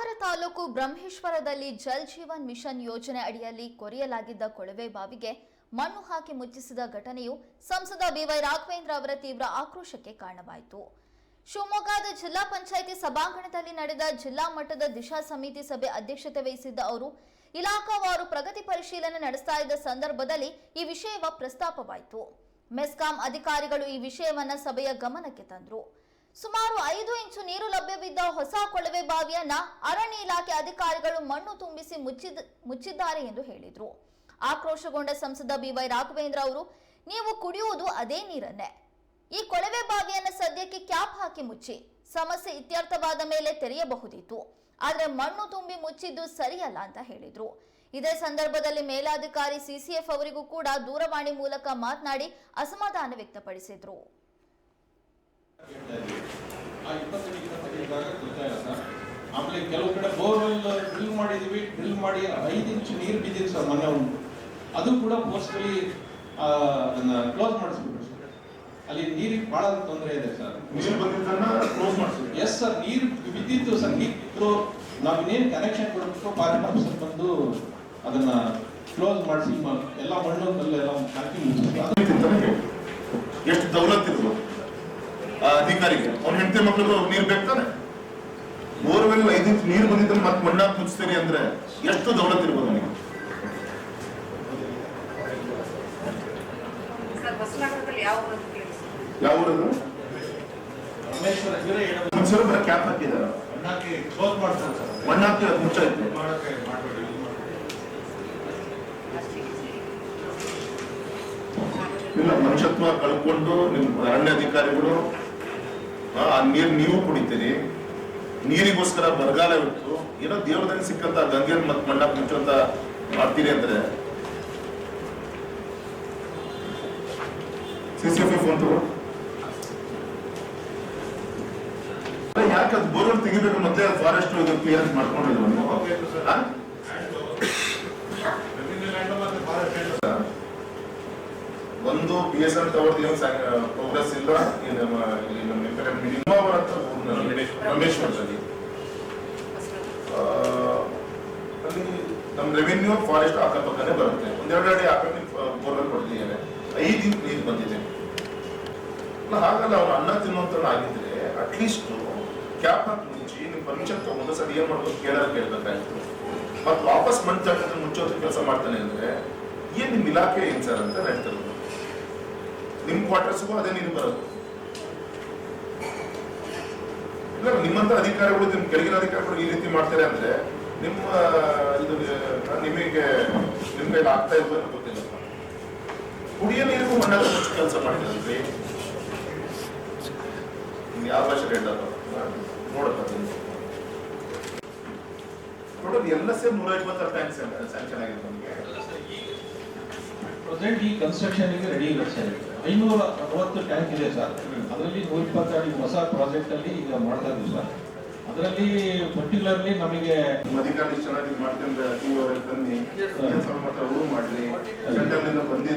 ಸಾಗರ ತಾಲೂಕು ಬ್ರಹ್ಮೇಶ್ವರದಲ್ಲಿ ಜಲ್ ಜೀವನ್ ಮಿಷನ್ ಯೋಜನೆ ಅಡಿಯಲ್ಲಿ ಕೊರೆಯಲಾಗಿದ್ದ ಕೊಳವೆ ಬಾವಿಗೆ ಮಣ್ಣು ಹಾಕಿ ಮುಚ್ಚಿಸಿದ ಘಟನೆಯು ಸಂಸದ ಬಿವೈ ರಾಘವೇಂದ್ರ ಅವರ ತೀವ್ರ ಆಕ್ರೋಶಕ್ಕೆ ಕಾರಣವಾಯಿತು. ಶಿವಮೊಗ್ಗದ ಜಿಲ್ಲಾ ಪಂಚಾಯಿತಿ ಸಭಾಂಗಣದಲ್ಲಿ ನಡೆದ ಜಿಲ್ಲಾ ಮಟ್ಟದ ದಿಶಾ ಸಮಿತಿ ಸಭೆ ಅಧ್ಯಕ್ಷತೆ ವಹಿಸಿದ್ದ ಅವರು ಇಲಾಖಾವಾರು ಪ್ರಗತಿ ಪರಿಶೀಲನೆ ನಡೆಸ್ತಾ ಇದ್ದ ಸಂದರ್ಭದಲ್ಲಿ ಈ ವಿಷಯವ ಪ್ರಸ್ತಾಪವಾಯಿತು. ಮೆಸ್ಕಾಂ ಅಧಿಕಾರಿಗಳು ಈ ವಿಷಯವನ್ನ ಸಭೆಯ ಗಮನಕ್ಕೆ ತಂದರು. ಸುಮಾರು ಐದು ಇಂಚು ನೀರು ಲಭ್ಯವಿದ್ದ ಹೊಸ ಕೊಳವೆ ಬಾವಿಯನ್ನ ಅರಣ್ಯ ಇಲಾಖೆ ಅಧಿಕಾರಿಗಳು ಮಣ್ಣು ತುಂಬಿಸಿ ಮುಚ್ಚಿದ, ಮುಚ್ಚಿದ್ದಾರೆ ಎಂದು ಹೇಳಿದ್ರು. ಆಕ್ರೋಶಗೊಂಡ ಸಂಸದ ಬಿವೈ ರಾಘವೇಂದ್ರ ಅವರು, ನೀವು ಕುಡಿಯುವುದು ಅದೇ ನೀರನ್ನೇ. ಈ ಕೊಳವೆ ಬಾವಿಯನ್ನ ಸದ್ಯಕ್ಕೆ ಕ್ಯಾಪ್ ಹಾಕಿ ಮುಚ್ಚಿ. ಸಮಸ್ಯೆ ಇತ್ಯರ್ಥವಾದ ಮೇಲೆ ತೆರೆಯಬಹುದಿತ್ತು. ಆದರೆ ಮಣ್ಣು ತುಂಬಿ ಮುಚ್ಚಿದ್ದು ಸರಿಯಲ್ಲ ಅಂತ ಹೇಳಿದ್ರು. ಇದೇ ಸಂದರ್ಭದಲ್ಲಿ ಮೇಲಾಧಿಕಾರಿ ಸಿಸಿಎಫ್ ಅವರಿಗೂ ಕೂಡ ದೂರವಾಣಿ ಮೂಲಕ ಮಾತನಾಡಿ ಅಸಮಾಧಾನ ವ್ಯಕ್ತಪಡಿಸಿದ್ರು ಆ ಇಪ್ಪತ್ತಡಿ ಇಪ್ಪತ್ತಡಿ ಜಾಗ ಕೊಡ್ತಾ ಇಲ್ಲ ಸರ್ ಆಮೇಲೆ ಕೆಲವು ಕಡೆ ಬೋರ್ವೆಲ್ ಡ್ರಿಲ್ ಮಾಡಿದೀವಿ ಡ್ರಿಲ್ ಮಾಡಿ ಐದು ಇಂಚು ನೀರು ಬಿದ್ದಿದೆ ಸರ್ ಮನೆ ಒಂದು. ಅದು ಕೂಡ ಫೋರ್ಸ್ಫುಲಿ ಅದನ್ನ ಕ್ಲೋಸ್ ಮಾಡಿಸ್ಬಿಟ್ರು ಸರ್. ಅಲ್ಲಿ ನೀರಿಗೆ ಬಹಳ ತೊಂದರೆ ಇದೆ ಸರ್. ನೀರು ಬಂದಿದ್ದನ್ನ ಕ್ಲೋಸ್ ಮಾಡಿಸ್ಬಿಟ್ಟು ಎಸ್ ಸರ್ ನೀರು ಬಿದ್ದಿತ್ತು ಸರ್. ನೀರು ನಾವು ಇನ್ನೇನು ಕನೆಕ್ಷನ್ ಕೊಡಬೇಕು ಫಾರೆಸ್ಟ್ ಆಫೀಸರ್ ಬಂದು ಅದನ್ನ ಕ್ಲೋಸ್ ಮಾಡಿಸಿ ಎಲ್ಲ ಮಣ್ಣು ಕಲ್ಲು ಎಲ್ಲ ಹಾಕಿ ಎಷ್ಟು ದೌಲತ್ ಆ ಅಧಿಕಾರಿಗೆ. ಅವ್ನ ಹೆಂಡತಿ ಮಕ್ಕಳು ನೀರ್ ಬೇಕಾನೆ ಬೋರ್ವೆಲ್ ಐದು ಇಂಚ್ ನೀರು ಬಂದಿದ್ರೆ ಮತ್ತೆ ಮಣ್ಣ ಮುಚ್ತೀರಿ ಅಂದ್ರೆ ಎಷ್ಟು ದೌಲತ್ ಇರ್ಬೋದು ನನಗೆ ಯಾವ ಊರದು ಕ್ಯಾಪ್ ಹಾಕಿದಾರ. ಮಾಡಕ್ಕೆ ಮಾಡಬೇಡಿ ಇಲ್ಲ ಮನುಷ್ಯತ್ವ ಕಳ್ಕೊಂಡು ನಿಮ್ ಅರಣ್ಯ ಅಧಿಕಾರಿಗಳು ಆ ನೀರ್ ನೀವು ಕುಡಿತೀರಿ. ನೀರಿಗೋಸ್ಕರ ಬರಗಾಲ ಇತ್ತು ಏನೋ ದೇವರದಲ್ಲಿ ಸಿಕ್ಕಂತ ಗಂಗೆ ಮತ್ ಮಣ್ಣಾಕ್ ಮುಚ್ಚಂತ ಮಾಡ್ತೀರಿ ಅಂದ್ರೆ. ಸಿಸಿಎಫ್ ಫೋನ್ ತಗೋ. ಯಾಕೆ ಅದು ಬೋರ್ವೆಲ್ ತೆಗಿಬೇಕು? ಮತ್ತೆ ಫಾರೆಸ್ಟ್ ಇದು ಕ್ಲಿಯರ್ ಮಾಡ್ಕೊಂಡಿದ್ರು ನೀವು ಆ? ಒಂದು B S N tower progress ಇಲ್ಲ ನಮ್ಮ ಅಲ್ಲಿ ನಮ್ಮ ರೆವಿನ್ಯೂ ಫಾರೆಸ್ಟ್ ಅಕ್ಕಪಕ್ಕನೇ ಬರುತ್ತೆ. ಒಂದೆರಡು ಅಡಿ ಹಾಕಿ ಬೋರ್ವೆಲ್ ಕೊಡ್ತಿದ್ದೇನೆ ಐದು ಇಂಚ್ ನೀರು ಬಂದಿದೆ. ಹಾಗಲ್ಲ, ಅವ್ರು ಅನ್ನ ತಿನ್ನುವಂತ ಆಗಿದ್ರೆ ಅಟ್ಲೀಸ್ಟ್ ಕ್ಯಾಪ್ ಹಾಕಿ ಮುಂಚಿ ನೀವು ಪರ್ಮಿಷನ್ ತಗೊಂಡು ಸರಿ ಏನ್ ಮಾಡ್ಬೇಕು ಕೇಳಾರ ಕೇಳ್ಬೇಕಾಯ್ತು. ಮತ್ತೆ ವಾಪಸ್ ಮಂಚ ಮುಚ್ಚೋದ್ರ ಕೆಲಸ ಮಾಡ್ತಾನೆ ಅಂದ್ರೆ ಏನ್ ನಿಮ್ ಇಲಾಖೆ ಏನ್ ಸರ್ ಅಂತ ಹೇಳ್ತಾರೆ. ನಿಮ್ ಕ್ವಾರ್ಟರ್ಸ್ಗೂ ಅದೇ ನೀರು ಬರೋದು. ನಿಮ್ಮಂತ ಅಧಿಕಾರಿಗಳು, ನಿಮ್ ಕೆಳಗಿನ ಅಧಿಕಾರಿಗಳು ಈ ರೀತಿ ಮಾಡ್ತಾರೆ ಅಂದ್ರೆ ನಿಮ್ಮ ಇದು ನಿಮಗೆ ನಿಮ್ ಕೈಲಿ ಆಗ್ತಾ ಇದ್ದು ಅಂತ ಗೊತ್ತಿಲ್ಲ. ಕುಡಿಯ ನೀರಿಗೂ ಮುಚ್ಚಿ ಕೆಲಸ ಮಾಡಿದ್ರಿ ಯಾವ ಭಾಷೆ ಹೇಳಲ್ಲ ನೋಡಪ್ಪ ನೋಡೋದು ಎಲ್ಲ ಸೇರಿ ನೂರ ಇಪ್ಪತ್ತಾರು ಟ್ಯಾಂಕ್ ಸ್ಯಾಂಕ್ಷನ್ ಆಗಿದೆ ನಮಗೆ ಪ್ರೆಸೆಂಟ್ ಈ ಕನ್ಸ್ಟ್ರಕ್ಷನ್ಗೆ ರೆಡಿ ಇಲ್ಲ ಸರ್. ಐನೂರ ಅರವತ್ತು ಟ್ಯಾಂಕ್ ಇದೆ ಸರ್. ಅದರಲ್ಲಿ ನೂರ ಇಪ್ಪತ್ತೆರಡು ಹೊಸ ಪ್ರಾಜೆಕ್ಟ್ ಅಲ್ಲಿ ಈಗ ಮಾಡ್ತಾ ಇದ್ದೀವಿ ಸರ್. ಅದರಲ್ಲಿ ಪರ್ಟಿಕ್ಯುಲರ್ಲಿ ನಮಗೆ ಅಧಿಕಾರಿ ಚೆನ್ನಾಗಿ ಮಾಡ್ತೀನಿ ಟಿವಿ ಅವರಲ್ಲಿ ಸ್ವಲ್ಪ ಮಾತ್ರ ಅವರು ಮಾಡ್ಲಿ. ಬಂದಿದ್ದು